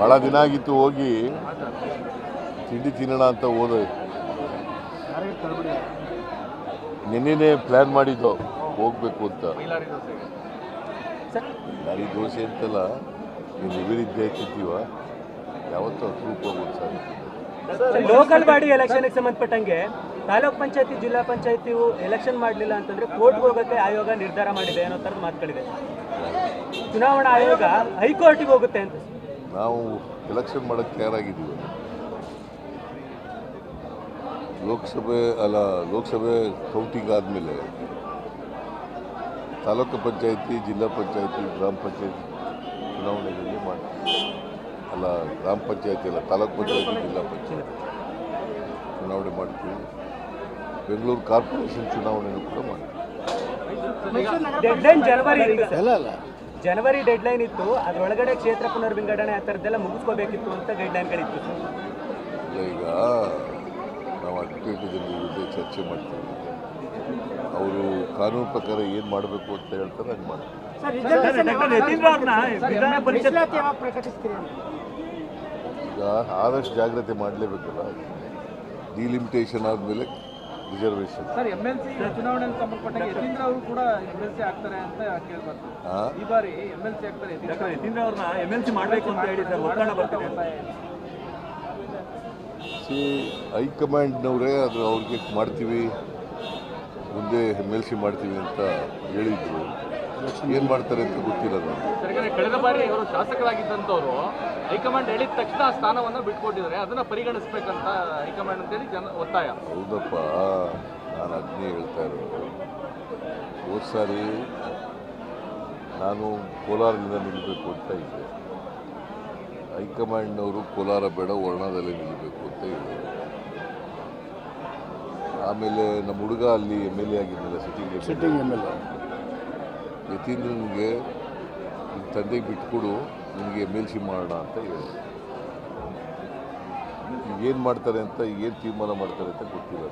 ಭಾಳ ದಿನ ಆಗಿತ್ತು ಹೋಗಿ. ತಿಂಡಿ ತಿನ್ನೋಣ ಅಂತ ಹೋದೆ. ನಿನ್ನೆನೇ ಪ್ಲ್ಯಾನ್ ಮಾಡಿದ್ದು. ಹೋಗ್ಬೇಕು ಅಂತ. ಗಾಡಿ ದೋಸೆ ಅಂತಲ್ಲ ನೀವು ನಿವೇದಿದ್ದೆ ತಿಂತೀವ ಯಾವತ್ತೂ ಅಪರೂಪ ಹೋಗ್ಬೋದು ಸರ್. ಲೋಕಲ್ ಬಾಡಿ ಎಲೆಕ್ಷನ್ಗೆ ಸಂಬಂಧಪಟ್ಟಂಗೆ ತಾಲೂಕ್ ಪಂಚಾಯತಿ, ಜಿಲ್ಲಾ ಪಂಚಾಯತಿ ಎಲೆಕ್ಷನ್ ಮಾಡಲಿಲ್ಲ ಅಂತಂದ್ರೆ ಕೋರ್ಟ್ಗೆ ಹೋಗೋಕ್ಕೆ ಆಯೋಗ ನಿರ್ಧಾರ ಮಾಡಿದೆ ಅನ್ನೋ ಥರದ ಮಾತುಗಳಿದೆ. ಚುನಾವಣಾ ಆಯೋಗ ಹೈಕೋರ್ಟಿಗೆ ಹೋಗುತ್ತೆ ಅಂತ. ನಾವು ಎಲೆಕ್ಷನ್ ಮಾಡೋಕ್ಕೆ ತಯಾರಾಗಿದ್ದೀವಿ. ಲೋಕಸಭೆ, ಅಲ್ಲ, ಲೋಕಸಭೆ ಕೌಂಟಿಂಗ್ ಆದಮೇಲೆ ತಾಲೂಕು ಪಂಚಾಯತಿ, ಜಿಲ್ಲಾ ಪಂಚಾಯತಿ, ಗ್ರಾಮ ಪಂಚಾಯತಿ ಚುನಾವಣೆಗಳಲ್ಲಿ ಮಾಡ್ತೀವಿ. ಅಲ್ಲ, ಗ್ರಾಮ ಪಂಚಾಯತಿ ಅಲ್ಲ, ತಾಲೂಕು ಪಂಚಾಯತಿ, ಜಿಲ್ಲಾ ಪಂಚಾಯತಿ ಚುನಾವಣೆ ಮಾಡ್ತೀವಿ. ಬೆಂಗಳೂರು ಕಾರ್ಪೊರೇಷನ್ ಚುನಾವಣೆಯೂ ಕೂಡ ಜನವರಿ ಇತ್ತು. ಸರ್. ಜನವರಿ ಡೆಡ್ಲೈನ್ ಇತ್ತು. ಅದರೊಳಗಡೆ ಕ್ಷೇತ್ರ ಪುನರ್ವಿಂಗಡಣೆ ಆ ಥರದ್ದೆಲ್ಲ ಮುಗಿಸ್ಕೋಬೇಕಿತ್ತು ಅಂತ ಗೈಡ್ಲೈನ್ಗಳಿತ್ತು ಈಗ ನಾವು ಅಡ್ವೊಕೇಟ್ ಜೊತೆ ಚರ್ಚೆ ಮಾಡ್ತೀವಿ. ಅವರು ಕಾನೂನು ಪ್ರಕಾರ ಏನು ಮಾಡಬೇಕು ಅಂತ ಹೇಳ್ತಾರೆ ಹಂಗೆ ಮಾಡ್ತೀವಿ ಈಗ ಆದಷ್ಟು ಜಾಗ್ರತೆ ಮಾಡಲೇಬೇಕಲ್ಲ ಡಿಲಿಮಿಟೇಷನ್ ಆದಮೇಲೆ reservation. Sir M L C ಚುನಾವಣೆಗೆ ಸಂಬಂಧಪಟ್ಟಂಗೆ ಯತೀಂದ್ರ ಅವರು ಕೂಡ ಎಂ ಎಲ್ ಸಿ ಆಗ್ತಾರೆ ಅಂತ ಕೇಳ್ಬಾರ್ದು. ಈ ಬಾರಿ ಎಂ ಎಲ್ ಸಿ ಆಗ್ತಾರೆ ಯತೀಂದ್ರ ಅವ್ರನ್ನ ಎಲ್ ಸಿ ಮಾಡಬೇಕು ಅಂತ ಹೇಳಿ ಸರ್ ಒತ್ತಡ ಬರ್ತಿದೆ. ಸಿ ಹೈಕಮಾಂಡ್ನವರೇ ಅದು ಅವ್ರಿಗೆ ಮಾಡ್ತೀವಿ ಮುಂದೆ ಎಂ ಎಲ್ ಸಿ ಮಾಡ್ತೀವಿ ಅಂತ ಹೇಳಿದ್ರು. ಏನು ಮಾಡ್ತಾರೆ ಅಂತ ಗೊತ್ತಿಲ್ಲ ನನಗೆ ಕಳೆದ ಬಾರಿ ಇವರು ಶಾಸಕರಾಗಿದ್ದಂಥವ್ರು ಹೈಕಮಾಂಡ್ ಹೇಳಿದ ತಕ್ಷಣ ಆ ಸ್ಥಾನವನ್ನು ಬಿಟ್ಕೊಟ್ಟಿದ್ದಾರೆ. ಅದನ್ನ ಪರಿಗಣಿಸ್ಬೇಕಂತ ಹೈಕಮಾಂಡ್ ಅಂತೇಳಿ ಜನ ಒತ್ತಾಯ. ಹೌದಪ್ಪ ನಾನು ಅದನ್ನೇ ಹೇಳ್ತಾ ಇರೋದು. ಹೋದ ಸಾರಿ ನಾನು ಕೋಲಾರದಿಂದ ನಿಲ್ಲಬೇಕು ಅಂತ ಇದ್ದೆ. ಹೈಕಮಾಂಡ್ನವರು ಕೋಲಾರ ಬೇಡ ವರ್ಣದಲ್ಲಿ ನಿಲ್ಲಬೇಕು ಅಂತ ಹೇಳಿದರು ಆಮೇಲೆ ನಮ್ಮ ಹುಡುಗ ಅಲ್ಲಿ M L A ಆಗಿದ್ದಲ್ಲ sitting sitting M L A. ಯತೀಂದ್ರನಿಗೆ ತಂದೆಗೆ ಬಿಟ್ಕೊಡು ನಿಮಗೆ ಮೇಲ್ಸಿ ಮಾಡೋಣ ಅಂತ ಹೇಳಿದೆ ಏನು ಮಾಡ್ತಾರೆ ಅಂತ ಏನು ತೀರ್ಮಾನ ಮಾಡ್ತಾರೆ ಅಂತ ಗೊತ್ತಿಲ್ಲ.